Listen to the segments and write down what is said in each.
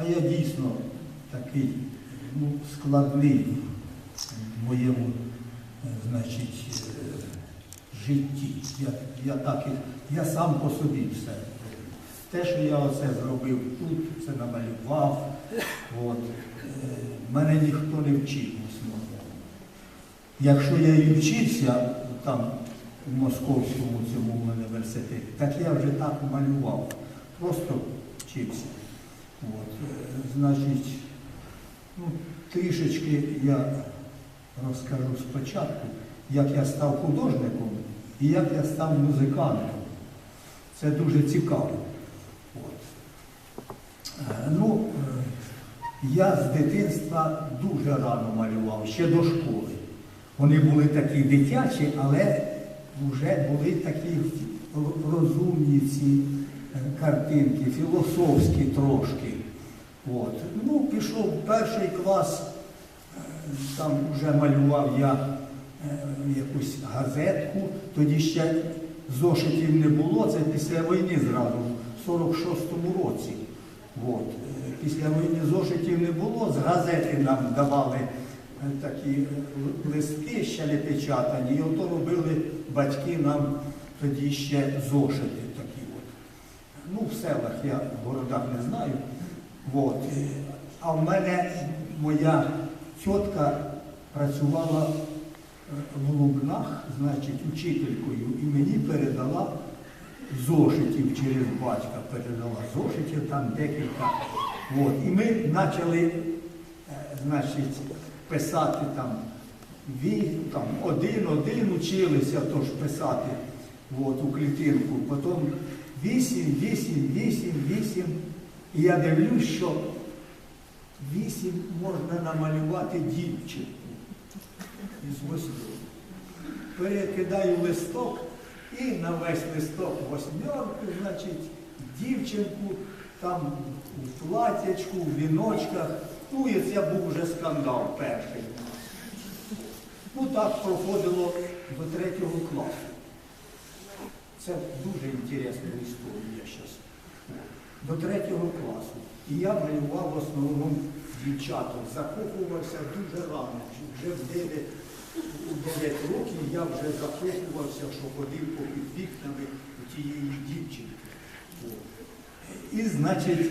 А я дійсно такий ну, складний в моєму е, значить, е, житті. Я, я, так, я сам по собі все. Те, що я оце зробив тут, це намалював. От. Е, Мене ніхто не вчив основному. Якщо я і вчився там у московському цьому університеті, так я вже так малював. Просто вчився. От. е, Значить, ну, трішечки я розкажу спочатку, як я став художником і як я став музикантом. Це дуже цікаво. От. Е, Ну, е, я з дитинства дуже рано малював, ще до школи. Вони були такі дитячі, але вже були такі розумні ці картинки, філософські трошки. От. Ну, пішов перший клас, е, там вже малював я е, якусь газетку, тоді ще зошитів не було, це після війни зразу, в 46-му році. От. Е, Після війни зошитів не було, з газети нам давали такі листки ще не печатані, і ото робили батьки нам тоді ще зошити. Ну, в селах я в городах не знаю. От. А в мене моя тітка працювала е, в Лубнах, значить, учителькою, і мені передала зошитів через батька, передала зошитів, там декілька. От. І ми почали е, писати там, ві, там один-один училися тож писати от, у клітинку. Потім вісім, вісім, вісім, вісім. І я дивлюсь, що вісім можна намалювати дівчинку із восьми. Перекидаю листок і на весь листок восьмерку, значить, дівчинку там у платячку, в віночках. Ну і це був вже скандал перший. Ну так проходило до третього класу. Це дуже інтересна історія зараз. До третього класу. І я малював в основному дівчаток. Закохувався дуже рано. Вже в 9, у 9 років я вже закохувався, що ходив попід вікнами у тієї дівчинки. І, значить,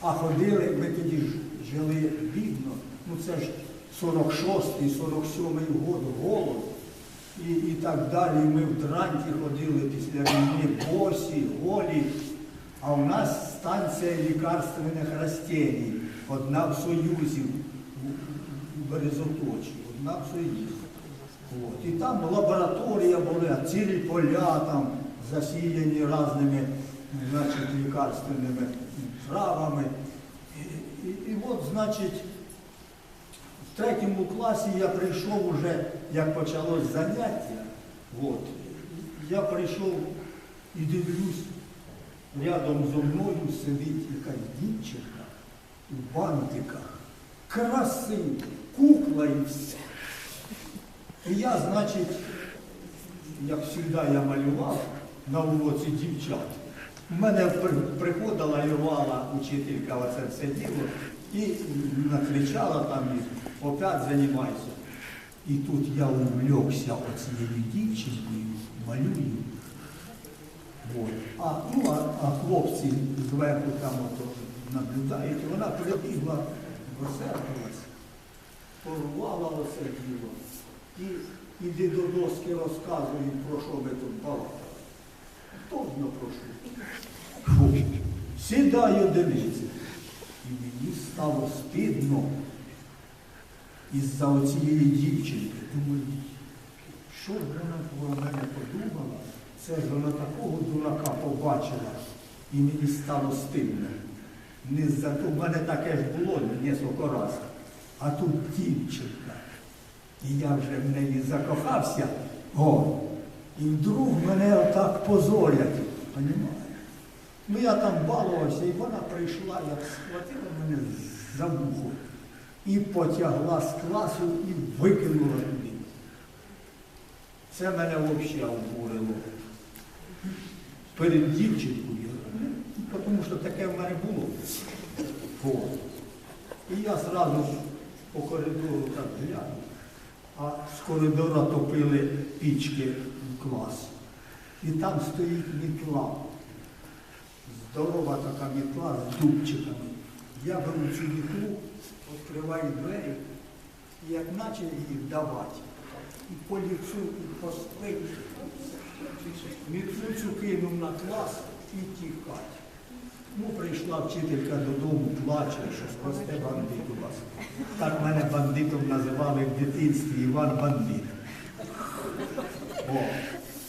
а ходили, ми тоді жили бідно, ну це ж 46-й, 47-й год, голод. І, і так далі. Ми в дранті ходили після війни босі, голі. А у нас станція лікарственних растений, одна в Союзі, у Березоточі, одна в Союзі. От. І там лабораторія була, цілі поля там засіяні різними значить, лікарственними травами. І, і, і от, значить, в третьому класі я прийшов уже, як почалось заняття, от, я прийшов і дивлюсь, рядом зо мною сидить якась дівчинка в бантиках, красива, кукла і все. І я, значить, як завжди я малював на уроці дівчат. У мене приходила і рвала учителька оце все діло і накричала там і опять займайся. І тут я увлекся оцією дівчинкою, малюю. Вот. А, ну, а, а хлопці зверху там ото наблюдають, і вона прибігла, розсердилась, порвала оце діло. І іди до доски розказує, про що ви тут балакали. Точно прошу. Фу. Сідаю дивиться. Стало стидно із-за оцієї дівчинки. Думаю, що вона про мене подумала? Це ж вона такого дурака побачила, і мені стало стидно. Не за то, в мене таке ж було несколько разів. А тут дівчинка. І я вже в неї закохався. О, і вдруг мене отак позорять. Понімаєш? Ну я там балувався, і вона прийшла, як схватила мене за вухо і потягла з класу і викинула туди. Це мене взагалі обурило. Перед дівчинкою. Ну, Тому що таке в мене було. Вот. І я зразу по коридору так гляну, а з коридора топили пічки в клас. І там стоїть мітла. Здорова така мітла з дубчиками. Я беру цю мітлу, відкриваю двері, і як наче її давати. І по ліцю, і по спині. Мітлу цю кинув на клас і тікать. Ну, прийшла вчителька додому, плаче, що росте бандит у вас. Так мене бандитом називали в дитинстві Іван Бандит. О.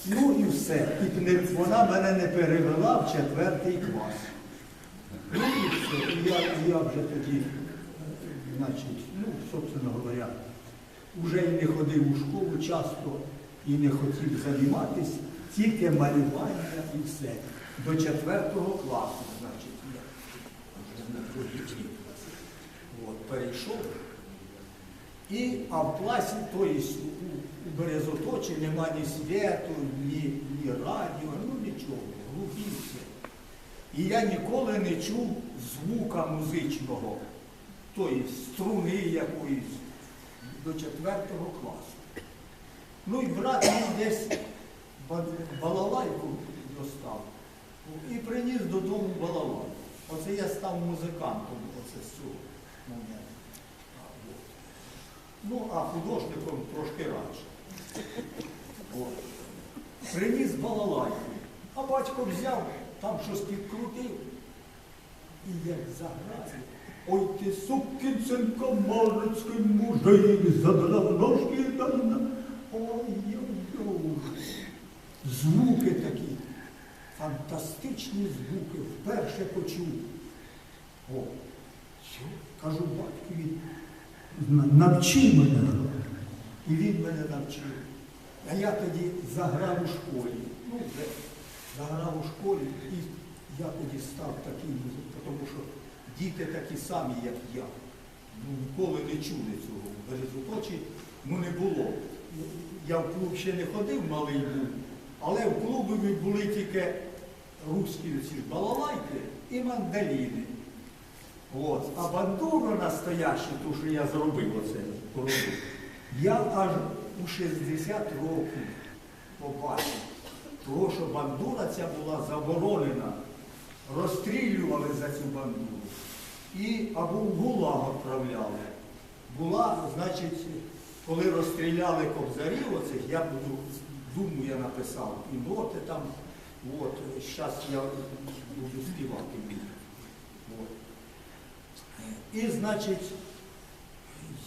Ну і все. І вона мене не перевела в четвертий клас. Ну і все. І я, я вже тоді, значить, ну, собственно говоря, вже не ходив у школу часто і не хотів займатися, тільки малювання і все. До четвертого класу, значить, я вже на. От, перейшов. І, а в класі, тобто у, у Березоточі нема ні світу, ні, ні радіо, ну нічого, глубівся. І я ніколи не чув звука музичного, тобто струни якоїсь до четвертого класу. Ну і брат мій десь балалайку достав і приніс додому балалайку. Оце я став музикантом, оце з цього моменту. Ну, а художником трошки радше. От. Приніс балалайку. А батько взяв, там щось підкрутив. І як заграє. Ой ти сукин син комарицький мужик, задрав ножки та на. Ой-ой-ой. Звуки такі. Фантастичні звуки. Вперше почув. О, що? Кажу батькові, «На- навчи мене. І він мене навчив. А я тоді заграв у школі. Ну, вже заграв у школі, і я тоді став такий музик, тому що діти такі самі, як я. Ну, ніколи не чули цього. В Березоточі ну, не було. Я в клуб ще не ходив, малий був, але в клубі були тільки руські балалайки і мандаліни. От. А бандуру настоящу, ту, що я зробив оце, поробив, я аж у 60 років побачив. Тому що бандура ця була заборонена. Розстрілювали за цю бандуру. І або в ГУЛАГ відправляли. Була, значить, коли розстріляли кобзарів, оцих, я буду, думу я написав, і ноти там, от, зараз я буду співати. І, значить,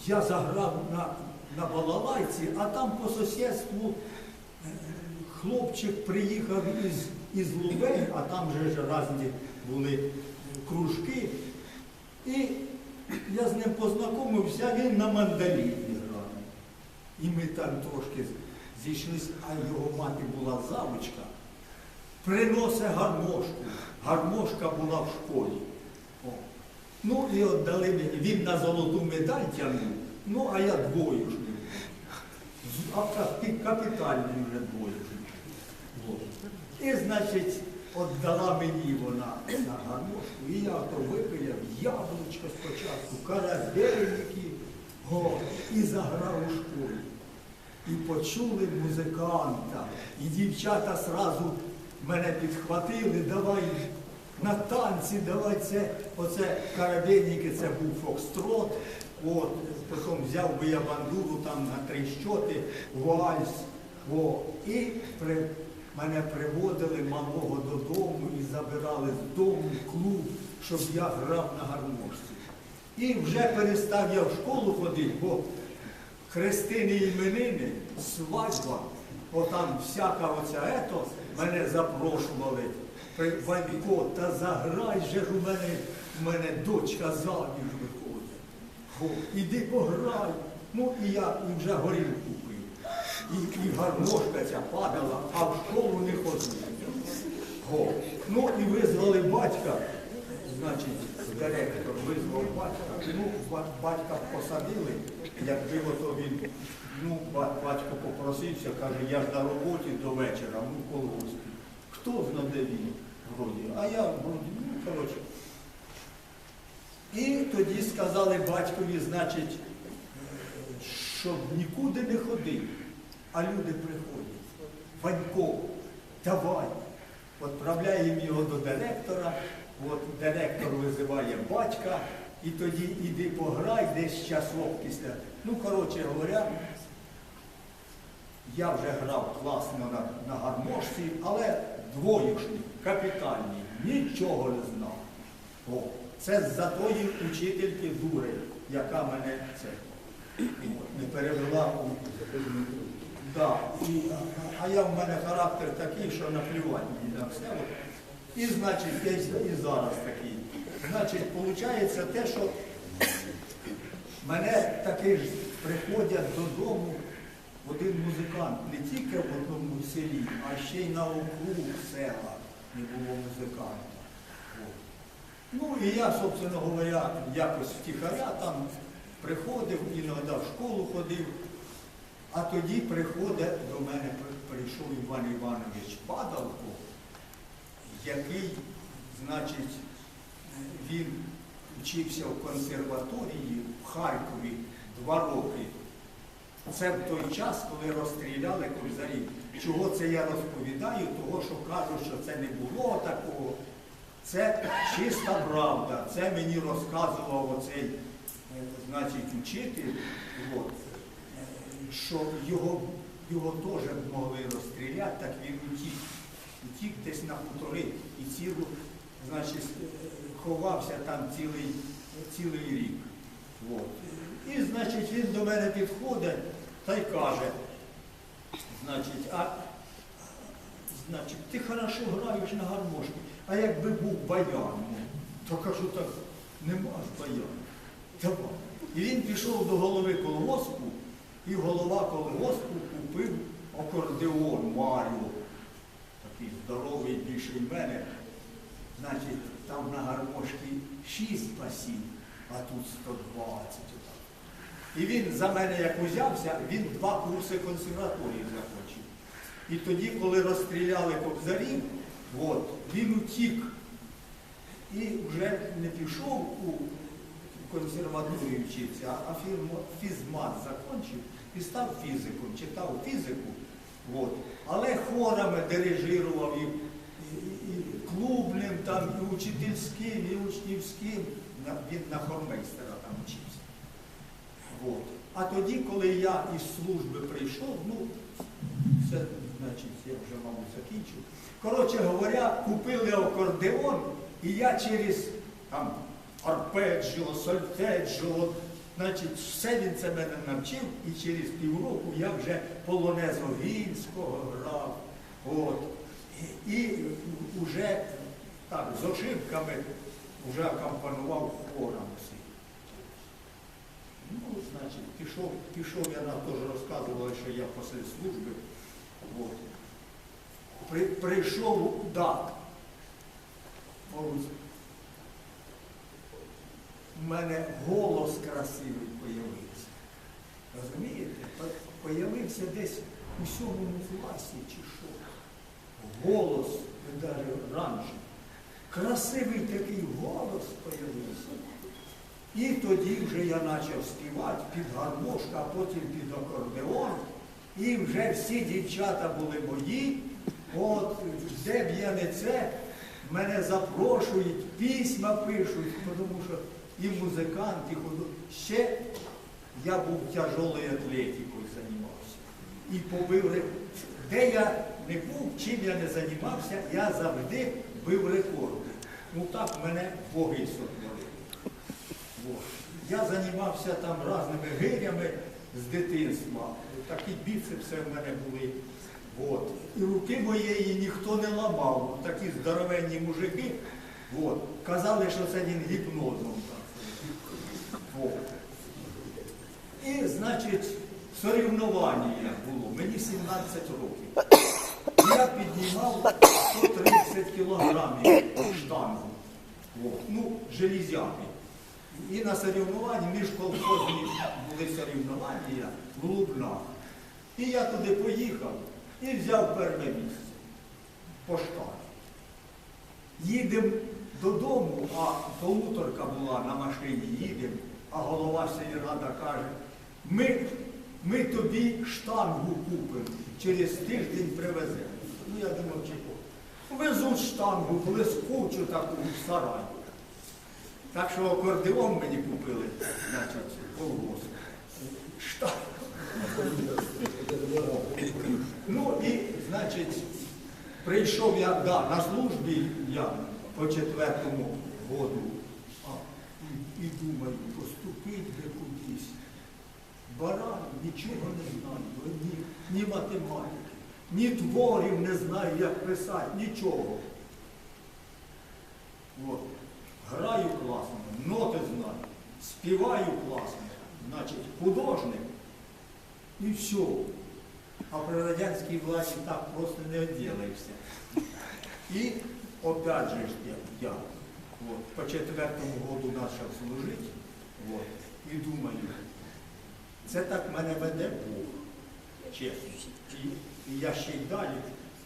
я заграв на, на балалайці, а там по сусідству е, хлопчик приїхав із, із Лубен, а там же ж різні були кружки. І я з ним познайомився, він на мандоліні грав. І ми там трошки зійшлися, а його мати була завучка, приносить гармошку. Гармошка була в школі. Ну і от дали мені, він на золоту медаль тягнув, ну а я двою ж не був. З- А капі- капітальний вже двою ж не був. От. І, значить, Отдала мені вона на гармошку, і я то випиляв яблучко спочатку, карабельники, і заграв у школі. І почули музиканта, і дівчата сразу мене підхватили, давай на танці, давай це, оце карабельники, це був фокстрот. От, потім взяв би я бандуру там на три щоти, вальс. О, і при, мене приводили малого додому і забирали з дому клуб, щоб я грав на гармошці. І вже перестав я в школу ходити, бо хрестини іменини, свадьба, отам всяка оця ето, мене запрошували. Ванько, та заграй же ж у мене, у мене дочка заміж виходить. Іди пограй. Ну і я і вже горілку пив. І, і гармошка ця падала, а в школу не ходив. О, ну і визвали батька, значить, директор визвав батька. Ну, батька посадили, якби ото він, ну, батько попросився, каже, я ж на роботі до вечора, ну, в колгоспі. Хто зна, де він вроді? А я вроді, ну, коротше. І тоді сказали батькові, значить, щоб нікуди не ходив. А люди приходять. Ванько, давай. Відправляємо його до директора, от директор визиває батька, і тоді іди пограй десь часок після. Ну, коротше говоря, я вже грав класно на, на гармошці, але двоюшний, капітальний, нічого не знав. О, це за тої учительки дури, яка мене це не перевела у. Да. І, а, я в мене характер такий, що наплювати мені на все. І значить, десь і зараз такий. Значить, виходить те, що мене таки ж приходять додому один музикант, не тільки в одному селі, а ще й на округ села не було музиканта. Ну і я, собственно говоря, якось втіхаря там приходив, іноді в школу ходив. А тоді приходить до мене, прийшов Іван Іванович Падалко, який, значить, він вчився в консерваторії в Харкові два роки. Це в той час, коли розстріляли кобзарів. Чого це я розповідаю? Того, що кажуть, що це не було такого. Це чиста правда. Це мені розказував оцей, е, значить, учитель. От, е, що його, його теж могли розстріляти, так він утік. Утік десь на хутори і цілу, значить, е, ховався там цілий, цілий рік. От. І, значить, він до мене підходить та й каже, значить, а значить, ти хорошо граєш на гармошку, а якби був баян, то кажу так, нема ж. Давай. І він пішов до голови колгоспу, і голова колгоспу купив акордеон Маріо, такий здоровий більший мене. Значить, там на гармошці 6 басів, а тут 120. І він за мене як узявся, він два курси консерваторії захочив. І тоді, коли розстріляли кобзарів, от, він утік і вже не пішов у консерваторію вчитися, а фізмат закінчив і став фізиком, читав фізику. От. Але хорами дирижував і, і, і клубним, там, і учительським, і учнівським. Він на хормейстера там вчився. От. А тоді, коли я із служби прийшов, ну, це, значить, я вже, мабуть, закінчив. Коротше говоря, купили акордеон, і я через там, арпеджіо, сольфеджіо, значить, все він це мене навчив, і через півроку я вже полонез Огінського грав. От. І, вже так, з ошибками вже акомпанував хором. Ну, значить, пішов, пішов я нам теж розказували, що я після служби. От. При, прийшов, да. У мене голос красивий появився. Розумієте? Появився десь у сьомому класі чи що. Голос, навіть раніше. Красивий такий голос появився. І тоді вже я почав співати під гармошку, а потім під акордеон. І вже всі дівчата були мої. От де б я не це, мене запрошують, письма пишуть, тому що і музикант, і худу. Ще я був тяжолою атлетикою займався. І побив рекорд. Де я не був, чим я не займався, я завжди бив рекорди. Ну так мене боги сотворили. От. Я займався там різними гирями з дитинства. Такі біцепси в мене були. От. І руки моєї ніхто не ламав. Такі здоровенні мужики. От. Казали, що це він гіпнозом. От. І, значить, соревнування було. Мені 17 років. Я піднімав 130 кілограмів штангу. От. Ну, железяки. І на соревнованні між колхозні були соревнування в Лубнах. І я туди поїхав і взяв перше місце по штаті. Їдемо додому, а полуторка була на машині, їдемо, а голова сільрада каже, ми, ми тобі штангу купимо, через тиждень привеземо. Ну я думав, чого? Везуть штангу, блискучу таку в сарай. Так що акордеон мені купили, значить, колгосп. Штангу. Ну і, значить, прийшов я да, на службі я по четвертому году. А, і, і думаю, поступити би кудись. Баран нічого не знаю, ні, ні математики, ні творів не знаю, як писати, нічого. От. Граю класно, ноти знаю, співаю класно, значить, художник. І все. А при радянській владі так просто не відділаєшся. І опять же я, я от, по четвертому году почав служити, от, і думаю, це так мене веде Бог, чесно. І, і я ще й далі,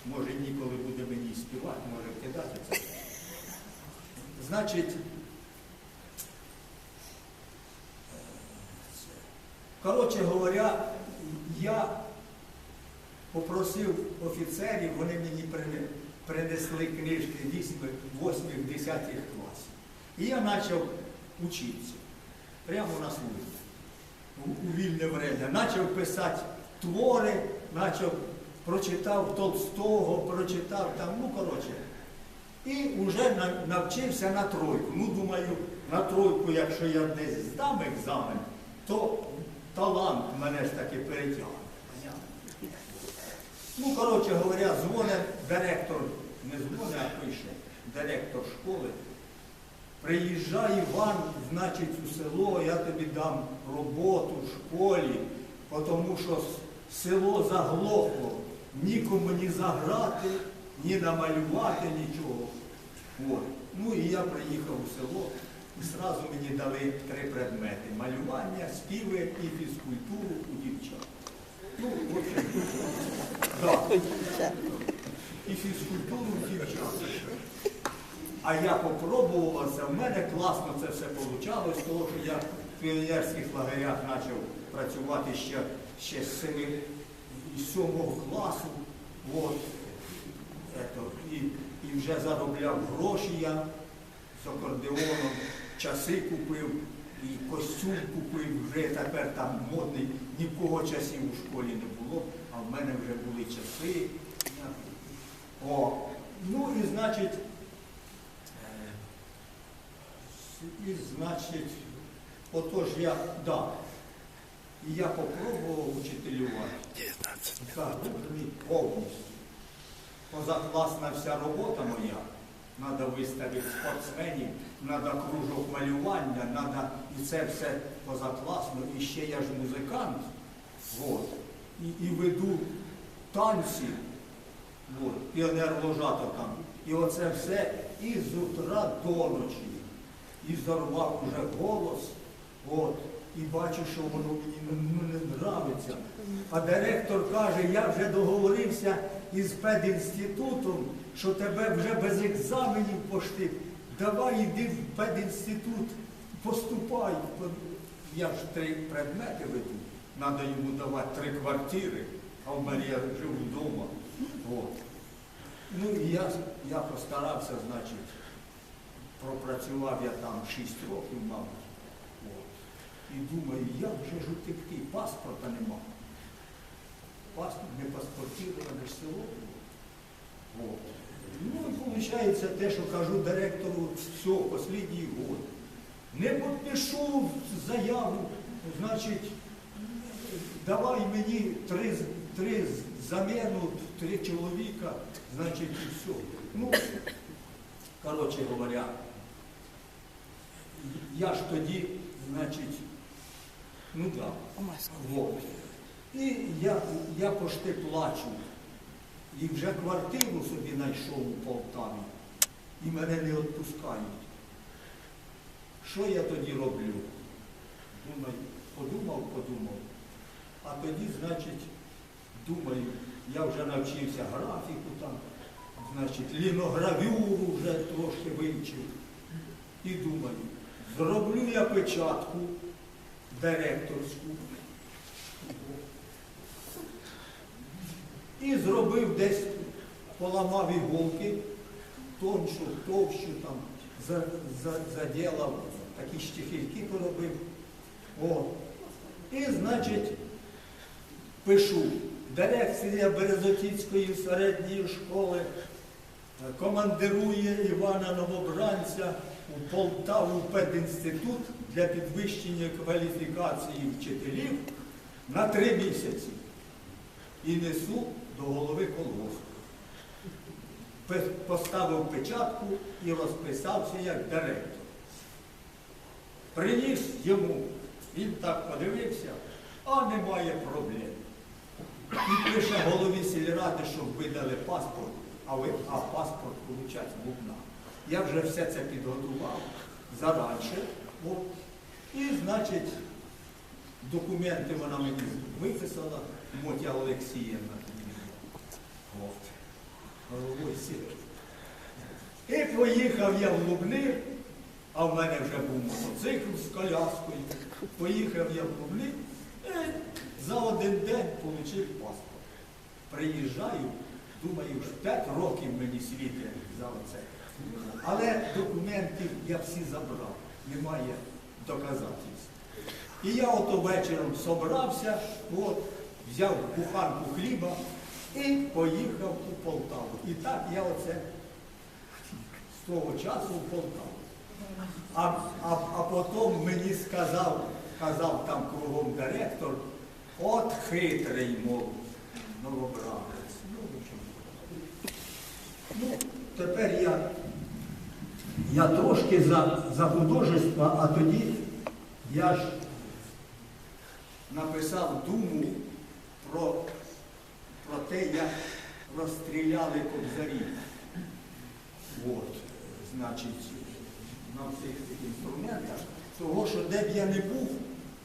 може ніколи буде мені співати, може кидати це. Значить, коротше говоря, я попросив офіцерів, вони мені принесли книжки 8, 10 класів. І я почав учитися прямо на службі, у вільне время. Почав писати твори, почав, прочитав Толстого, прочитав там, ну коротше. І вже навчився на тройку. Ну, думаю, на тройку, якщо я десь здам екзамен, то талант мене ж таки перетягне. Ну, коротше говоря, дзвонить директор, не дзвонить, а пише, директор школи. Приїжджай Іван, значить, у село, я тобі дам роботу в школі, тому що село заглохло, нікому ні заграти, ні намалювати, нічого. От. Ну і я приїхав у село, і одразу мені дали три предмети: малювання, співи і фізкультуру у дівчат. Ну, в общем. І фізкультуру у дівчат. А я попробувався, в мене класно це все вийшло, тому що я в піонерських лагерях почав працювати ще, ще з 7 і 7 класу. От. Ето, і, і вже заробляв гроші я з акордеоном, часи купив, і костюм купив, вже тепер там модний, ні в кого часів у школі не було, а в мене вже були часи. О, ну і значить, е, і значить, отож я, да, і я попробував учителювати. Так, ну, повністю позакласна вся робота моя. Треба виставити спортсменів, треба кружок малювання, треба і це все позакласно. І ще я ж музикант. От. І, і веду танці, от, піонер-ложата там. І оце все і з утра до ночі. І зорвав уже голос. От. І бачу, що воно мені ну, не нравиться. А директор каже, я вже договорився із педінститутом, що тебе вже без екзаменів пошти. Давай йди в педінститут, поступай. Я ж три предмети веду. Треба йому давати три квартири, а в мене я живу вдома. От. Ну і я, я постарався, значить, пропрацював я там 6 років, мабуть. От. І думаю, як же ж утекти, паспорта нема. Паспорт не паспортироване ж село. От. Ну і виходить те, що кажу директору, все, останній год. Не підпишу заяву, значить, давай мені три, три заміну, три чоловіка, значить, і все. Ну, коротше говоря, я ж тоді, значить, ну так, да, вот. І я, я плачу. І вже квартиру собі знайшов у Полтаві. І мене не відпускають. Що я тоді роблю? Думаю, подумав, подумав. А тоді, значить, думаю, я вже навчився графіку там, значить, ліногравюру вже трошки вивчив. і думаю, зроблю я печатку директорську. І зробив десь, поламав іголки, тоншу, товщу, там, за, за, заділав, такі штихільки поробив. О. І, значить, пишу, дирекція Березотіцької середньої школи командирує Івана Новобранця у Полтаву пединститут для підвищення кваліфікації вчителів на три місяці. І несу до голови колгоспу. Поставив печатку і розписався як директор. Приніс йому, він так подивився, а немає проблем. І пише голові сільради, щоб видали паспорт, а, ви, а паспорт получать бубна. Я вже все це підготував заранше. От. І, значить, документи вона мені виписала, Мотя Олексіївна сільради. І поїхав я в Лубнир, а в мене вже був мотоцикл з коляскою. Поїхав я в Лубнир і за один день отримав паспорт. Приїжджаю, думаю, ж 5 років мені світить за оце. Але документів я всі забрав, немає доказательств. І я ото вечором собрався, от, взяв буханку хліба і поїхав у Полтаву. І так я оце з того часу в Полтаву. А, а, а потім мені сказав, казав там кругом директор, от хитрий, мов, новобранець. Ну. Ну, тепер я, я трошки за, за художество, а тоді я ж написав думу про те, як розстріляли кобзарів. От, значить, на всіх цих інструментах. Того, що де б я не був,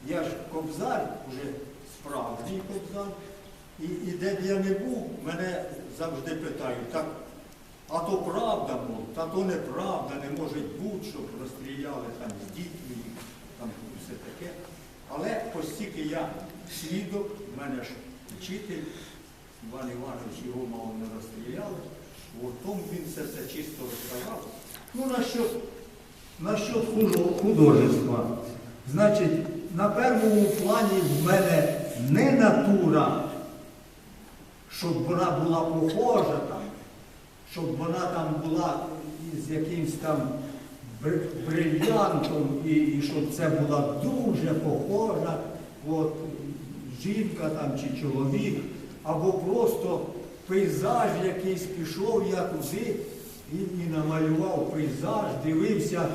я ж кобзар, вже справжній кобзар, і, і де б я не був, мене завжди питають, так, а то правда, мов, та то неправда, не може бути, щоб розстріляли там з дітьми, там все таке. Але постільки я свідок, в мене ж вчитель, Іван Іванович його мало не розстріляли, тому він все це чисто розказав. Ну, насчет, насчет худо- художества. Значить, на першому плані в мене не натура, щоб вона була похожа там, щоб вона там була з якимсь там бр- брильянтом, і, і щоб це була дуже похожа, от, жінка там чи чоловік, або просто пейзаж якийсь пішов я туди і, і намалював пейзаж, дивився,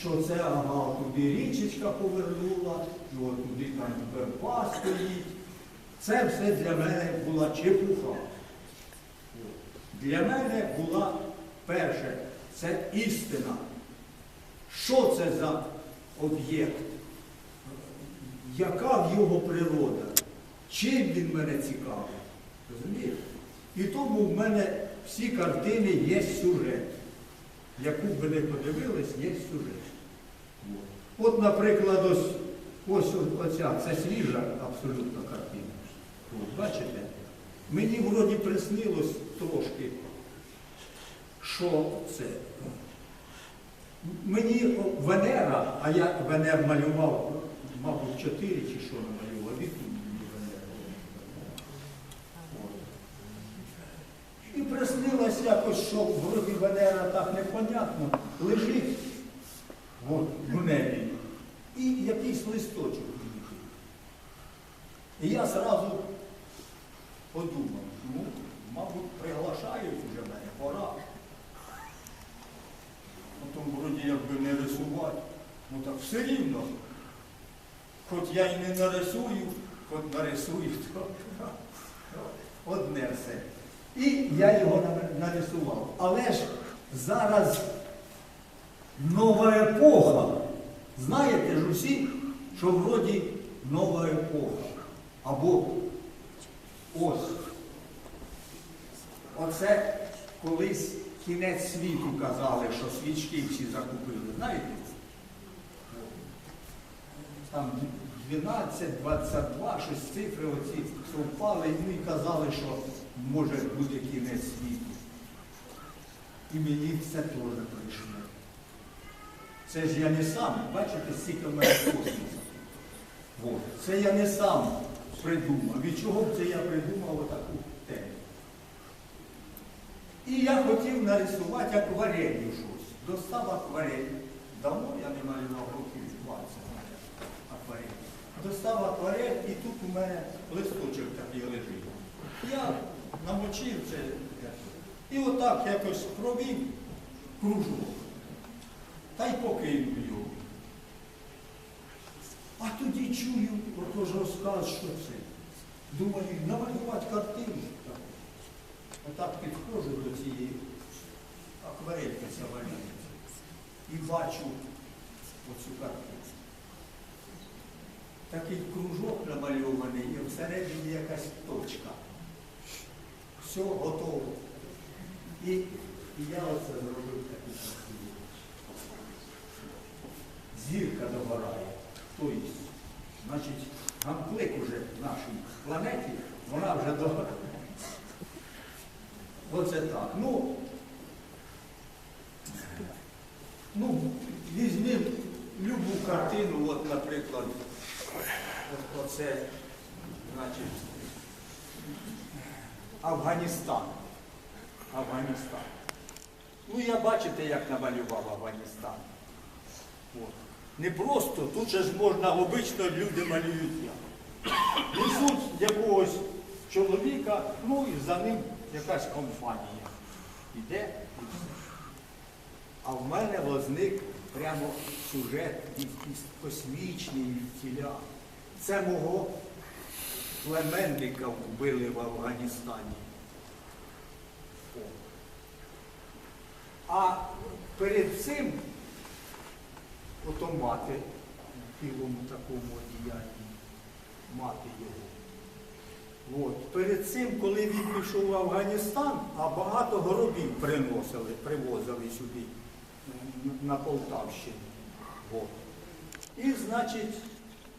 що це ага, туди річечка повернула, і от туди там верба стоїть. Це все для мене була чепуха. Для мене була перше, це істина. Що це за об'єкт? Яка в його природа? Чим він мене цікавий? Розумієте? І тому в мене всі картини є сюжет. Яку б ви не подивились, є сюжет. От, наприклад, ось, ось оця, це свіжа абсолютно картина. От, бачите? Мені вроді приснилось трошки, що це. Мені Венера, а я Венер малював, мабуть, чотири чи що намалював, від мені Венера. От. І приснилось що вроді Венера так непонятно, лежить от, в небі. І якийсь листочок лежить. І я зразу подумав, ну, мабуть, приглашають вже мене, пора. Потім вроді якби не рисувати. Ну так все рівно. Хоч я і не нарисую, хоч нарисую, то одне все. І я його нарисував. Але ж зараз нова епоха. Знаєте ж усі, що вроді нова епоха. Або ось. Оце колись кінець світу казали, що свічки всі закупили. Знаєте? там 12, 22, щось цифри оці совпали, ну і казали, що може бути кінець світу. І мені це теж прийшло. Це ж я не сам, бачите, стільки в мене космосу. От. Це я не сам придумав. Від чого б це я придумав отаку тему? І я хотів нарисувати акварелью щось. Достав акварель. Давно я не малював років 20 акварель. Достав акварель і тут у мене листочок такий лежить. Я намочив це. І отак якось провів кружок. Та й покинув його. А тоді чую, отож розказ, що це. Думаю, намалювати картину. Отак підходжу до цієї акварельки ця. І бачу оцю картину. Такий кружок намальований, і всередині якась точка. Все готово. І, і я оце зробив такий красивий. Зірка догорає. Тобто, значить, ганклик уже в нашій планеті, вона вже догорає. Оце так. Ну, ну візьмемо любу картину, от, наприклад, оце, значить, Афганістан. Афганістан. Ну, я бачите, як намалював Афганістан. От. Не просто, тут же ж можна, обично люди малюють як. Несуть якогось чоловіка, ну і за ним якась компанія. Іде і все. А в мене возник прямо сюжет космічний тіля. Це мого племенника вбили в Афганістані. О. А перед цим ото мати в білому такому одіянні, мати його. От. Перед цим, коли він пішов в Афганістан, а багато гробів приносили, привозили сюди, на Полтавщину. От. І, значить,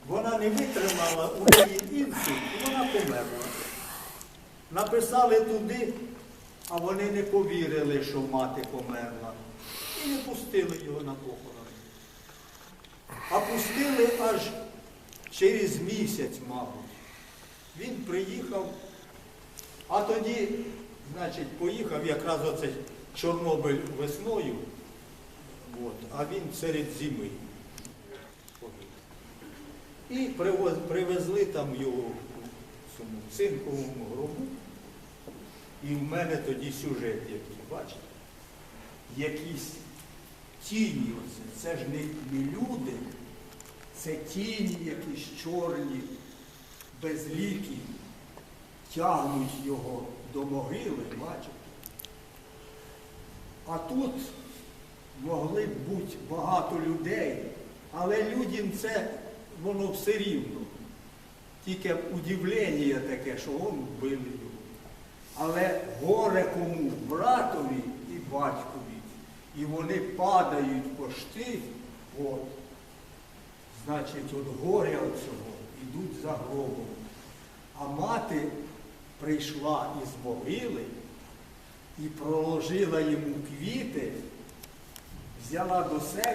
вона не витримала у неї інсульт, вона померла. Написали туди, а вони не повірили, що мати померла. І не пустили його на похорон. А пустили аж через місяць, мабуть. Він приїхав, а тоді, значить, поїхав якраз оце Чорнобиль весною, от, а він серед зими. І привезли там його в цьому цинковому гробу. І в мене тоді сюжет який, бачите? Якісь тіні оце. Це ж не, не люди, це тіні якісь чорні, безлікі, тягнуть його до могили, бачите? А тут могли б бути багато людей, але людям це воно все рівно. Тільки удивлення таке, що он вбили його. Але горе кому братові і батькові. І вони падають пошти, от, значить, от горя оцього йдуть за гробом. А мати прийшла із могили і проложила йому квіти, взяла до себе.